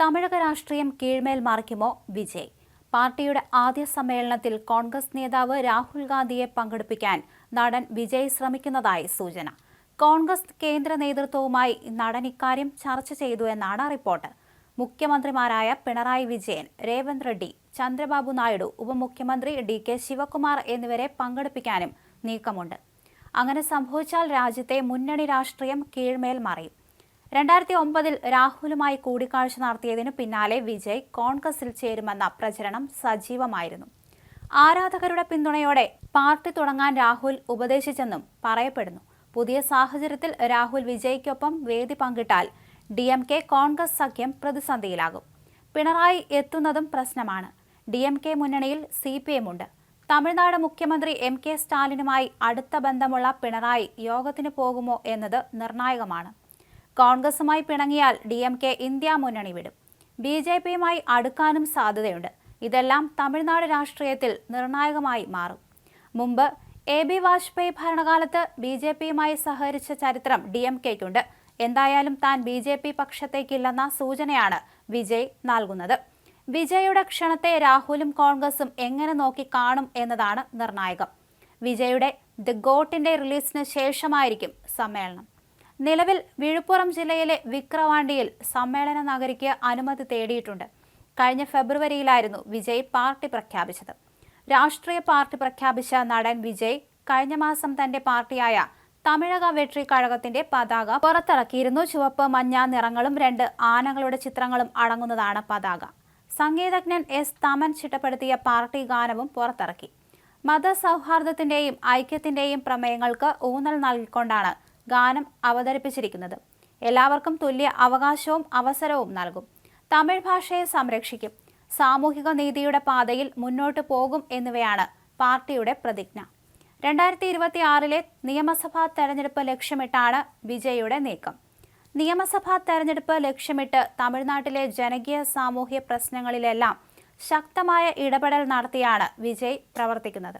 തമിഴക രാഷ്ട്രീയം കീഴ്മേൽ മറിക്കുമോ വിജയ്? പാർട്ടിയുടെ ആദ്യ സമ്മേളനത്തിൽ കോൺഗ്രസ് നേതാവ് രാഹുൽ ഗാന്ധിയെ പങ്കെടുപ്പിക്കാൻ നടൻ വിജയ് ശ്രമിക്കുന്നതായി സൂചന. കോൺഗ്രസ് കേന്ദ്ര നേതൃത്വവുമായി നടൻ ഇക്കാര്യം ചർച്ച ചെയ്തു എന്നാണ് റിപ്പോർട്ട്. മുഖ്യമന്ത്രിമാരായ പിണറായി വിജയൻ രേവന്ത് റെഡ്ഡി ചന്ദ്രബാബു നായിഡു ഉപമുഖ്യമന്ത്രി ഡി കെ ശിവകുമാർ എന്നിവരെ പങ്കെടുപ്പിക്കാനും നീക്കമുണ്ട്. അങ്ങനെ സംഭവിച്ചാൽ രാജ്യത്തെ മുന്നണി രാഷ്ട്രീയം കീഴ്മേൽ മറിയും. രണ്ടായിരത്തി ഒമ്പതിൽ രാഹുലുമായി കൂടിക്കാഴ്ച നടത്തിയതിനു പിന്നാലെ വിജയ് കോൺഗ്രസിൽ ചേരുമെന്ന പ്രചരണം സജീവമായിരുന്നു. ആരാധകരുടെ പിന്തുണയോടെ പാർട്ടി തുടങ്ങാൻ രാഹുൽ ഉപദേശിച്ചെന്നും പറയപ്പെടുന്നു. പുതിയ സാഹചര്യത്തിൽ രാഹുൽ വിജയ്ക്കൊപ്പം വേദി പങ്കിട്ടാൽ ഡി എം കെ കോൺഗ്രസ് സഖ്യം പ്രതിസന്ധിയിലാകും. പിണറായി എത്തുന്നതും പ്രശ്നമാണ്. ഡി എം കെ മുന്നണിയിൽ സി പി എം ഉണ്ട്. തമിഴ്നാട് മുഖ്യമന്ത്രി എം കെ സ്റ്റാലിനുമായി അടുത്ത ബന്ധമുള്ള പിണറായി യോഗത്തിന് പോകുമോ എന്നത് നിർണായകമാണ്. കോൺഗ്രസുമായി പിണങ്ങിയാൽ ഡി എം കെ ഇന്ത്യ മുന്നണി വിടും. ബി ജെ പിയുമായി അടുക്കാനും സാധ്യതയുണ്ട്. ഇതെല്ലാം തമിഴ്നാട് രാഷ്ട്രീയത്തിൽ നിർണായകമായി മാറും. മുമ്പ് എ ബി വാജ്പേയി ഭരണകാലത്ത് ബി ജെ പിയുമായി സഹകരിച്ച ചരിത്രം ഡി എം കെക്കുണ്ട് എന്തായാലും താൻ ബി ജെ പി പക്ഷത്തേക്കില്ലെന്ന സൂചനയാണ് വിജയ് നൽകുന്നത്. വിജയുടെ ക്ഷണത്തെ രാഹുലും കോൺഗ്രസും എങ്ങനെ നോക്കി കാണും എന്നതാണ് നിർണായകം. വിജയുടെ ദി ഗോട്ടിന്റെ റിലീസിന് ശേഷമായിരിക്കും സമ്മേളനം. നിലവിൽ വിഴുപ്പുറം ജില്ലയിലെ വിക്രവാണ്ടിയിൽ സമ്മേളന നഗരിക്ക് അനുമതി തേടിയിട്ടുണ്ട്. കഴിഞ്ഞ ഫെബ്രുവരിയിലായിരുന്നു വിജയ് പാർട്ടി പ്രഖ്യാപിച്ചത്. രാഷ്ട്രീയ പാർട്ടി പ്രഖ്യാപിച്ച നടൻ വിജയ് കഴിഞ്ഞ മാസം തന്റെ പാർട്ടിയായ തമിഴക വെട്രി കഴകത്തിന്റെ പതാക പുറത്തിറക്കിയിരുന്നു. ചുവപ്പ് മഞ്ഞ നിറങ്ങളും രണ്ട് ആനകളുടെ ചിത്രങ്ങളും അടങ്ങുന്നതാണ് പതാക. സംഗീതജ്ഞൻ എസ് തമൻ ചിട്ടപ്പെടുത്തിയ പാർട്ടി ഗാനവും പുറത്തിറക്കി. മതസൗഹാർദ്ദത്തിന്റെയും ഐക്യത്തിന്റെയും പ്രമേയങ്ങൾക്ക് ഊന്നൽ നൽകിക്കൊണ്ടാണ് ഗാനം അവതരിപ്പിച്ചിരിക്കുന്നത്. എല്ലാവർക്കും തുല്യ അവകാശവും അവസരവും നൽകും. തമിഴ് ഭാഷയെ സംരക്ഷിക്കും. സാമൂഹിക നീതിയുടെ പാതയിൽ മുന്നോട്ട് പോകും എന്നിവയാണ് പാർട്ടിയുടെ പ്രതിജ്ഞ. രണ്ടായിരത്തി ഇരുപത്തി ആറിലെ നിയമസഭാ തെരഞ്ഞെടുപ്പ് ലക്ഷ്യമിട്ടാണ് വിജയുടെ നീക്കം. നിയമസഭാ തെരഞ്ഞെടുപ്പ് ലക്ഷ്യമിട്ട് തമിഴ്നാട്ടിലെ ജനകീയ സാമൂഹ്യ പ്രശ്നങ്ങളിലെല്ലാം ശക്തമായ ഇടപെടൽ നടത്തിയാണ് വിജയ് പ്രവർത്തിക്കുന്നത്.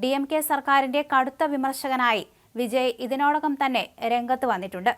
ഡി എം കെ സർക്കാരിന്റെ കടുത്ത വിമർശകനായി വിജയ് ഇതിനോടകം തന്നെ രംഗത്ത് വന്നിട്ടുണ്ട്.